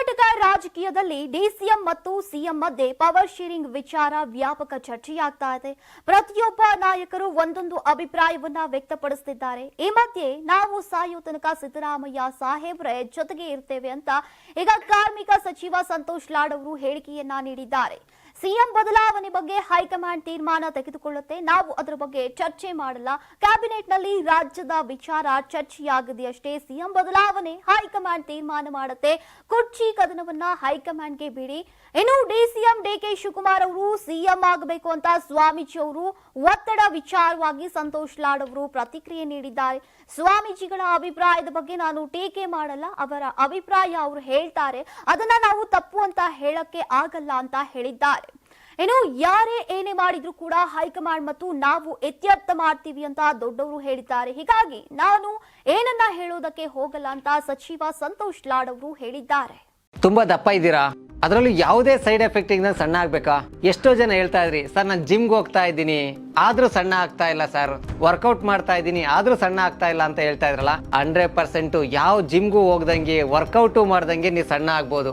ಕರ್ನಾಟಕ ರಾಜಕೀಯದಲ್ಲಿ ಡಿಸಿಎಂ ಮತ್ತು ಸಿಎಂ ಮಧ್ಯೆ ಪವರ್ ಶೇರಿಂಗ್ ವಿಚಾರ ವ್ಯಾಪಕ ಚರ್ಚೆಯಾಗ್ತಾ ಇದೆ. ಪ್ರತಿಯೊಬ್ಬ ನಾಯಕರು ಒಂದೊಂದು ಅಭಿಪ್ರಾಯವನ್ನ ವ್ಯಕ್ತಪಡಿಸುತ್ತಿದ್ದಾರೆ ಈ ಮಧ್ಯೆ ನಾವು ಸಾಯೋ ತನಕ ಸಿದ್ದರಾಮಯ್ಯ ಸಾಹೇಬ್ರೆ ಜೊತೆಗೆ ಇರ್ತೇವೆ ಅಂತ ಈಗ ಕಾರ್ಮಿಕ ಸಚಿವ ಸಂತೋಷ್ ಲಾಡ್ ಅವರು ಹೇಳಿಕೆಯನ್ನ ನೀಡಿದ್ದಾರೆ. ಸಿಎಂ ಬದಲಾವಣೆ ಬಗ್ಗೆ ಹೈಕಮಾಂಡ್ ತೀರ್ಮಾನ ತೆಗೆದುಕೊಳ್ಳುತ್ತೆ. ನಾವು ಅದರ ಬಗ್ಗೆ ಚರ್ಚೆ ಮಾಡಲ್ಲ. ಕ್ಯಾಬಿನೆಟ್ನಲ್ಲಿ ರಾಜ್ಯದ ವಿಚಾರ ಚರ್ಚೆಯಾಗದೆಯಷ್ಟೇ ಸಿಎಂ ಬದಲಾವಣೆ ಹೈಕಮಾಂಡ್ ತೀರ್ಮಾನ ಮಾಡುತ್ತೆ. ಕುರ್ಚಿ ಕದನವನ್ನ ಹೈಕಮಾಂಡ್ಗೆ ಬಿಡಿ. ಇನ್ನು ಡಿ ಕೆ ಶಿವಕುಮಾರ್ ಅವರು ಸಿಎಂ ಆಗಬೇಕು ಅಂತ ಸ್ವಾಮೀಜಿ ಅವರು ಒತ್ತಡ ವಿಚಾರವಾಗಿ ಸಂತೋಷ್ ಲಾಡ್ ಅವರು ಪ್ರತಿಕ್ರಿಯೆ ನೀಡಿದ್ದಾರೆ. ಸ್ವಾಮೀಜಿಗಳ ಅಭಿಪ್ರಾಯದ ಬಗ್ಗೆ ನಾನು ಟೀಕೆ ಮಾಡಲ್ಲ. ಅವರ ಅಭಿಪ್ರಾಯ ಅವರು ಹೇಳ್ತಾರೆ. ಅದನ್ನ ನಾವು ತಪ್ಪು ಅಂತ ಹೇಳಕ್ಕೆ ಆಗಲ್ಲ ಅಂತ ಹೇಳಿದ್ದಾರೆ. ಇನ್ನು ಯಾರೇ ಏನೇ ಮಾಡಿದ್ರು ಕೂಡ ಹೈಕಮಾಂಡ್ ಮತ್ತು ನಾವು ಎತ್ಯರ್ಥ ಮಾಡ್ತೀವಿ ಅಂತ ದೊಡ್ಡವರು ಹೇಳಿದ್ದಾರೆ. ಹೀಗಾಗಿ ನಾನು ಏನನ್ನ ಹೇಳೋದಕ್ಕೆ ಹೋಗಲ್ಲ ಅಂತ ಸಚಿವ ಸಂತೋಷ್ ಲಾಡ್ ಅವರು ಹೇಳಿದ್ದಾರೆ. ತುಂಬಾ ದಪ್ಪ ಇದ್ದೀರಾ? ಅದರಲ್ಲೂ ಯಾವುದೇ ಸೈಡ್ ಎಫೆಕ್ಟ್ ಇಂದ ಸಣ್ಣ ಆಗ್ಬೇಕಾ? ಎಷ್ಟೋ ಜನ ಹೇಳ್ತಾ ಇದ್ರಿ, ಸರ್, ನಾನು ಜಿಮ್ಗೆ ಹೋಗ್ತಾ ಇದ್ದೀನಿ. ಆದ್ರೂ ಸಣ್ಣ ಆಗ್ತಾ ಇಲ್ಲ, ಸರ್. ವರ್ಕೌಟ್ ಮಾಡ್ತಾ ಇದ್ದೀನಿ, ಆದ್ರೂ ಸಣ್ಣ ಆಗ್ತಾ ಇಲ್ಲ ಅಂತ ಹೇಳ್ತಾ ಇದ್ರಲ್ಲ, ಹಂಡ್ರೆಡ್ ಪರ್ಸೆಂಟ್ ಯಾವ ಜಿಮ್ಗೂ ಹೋಗ್ದಂಗೆ, ವರ್ಕೌಟು ಮಾಡ್ದಂಗೆ ನೀವು ಸಣ್ಣ ಆಗ್ಬೋದು.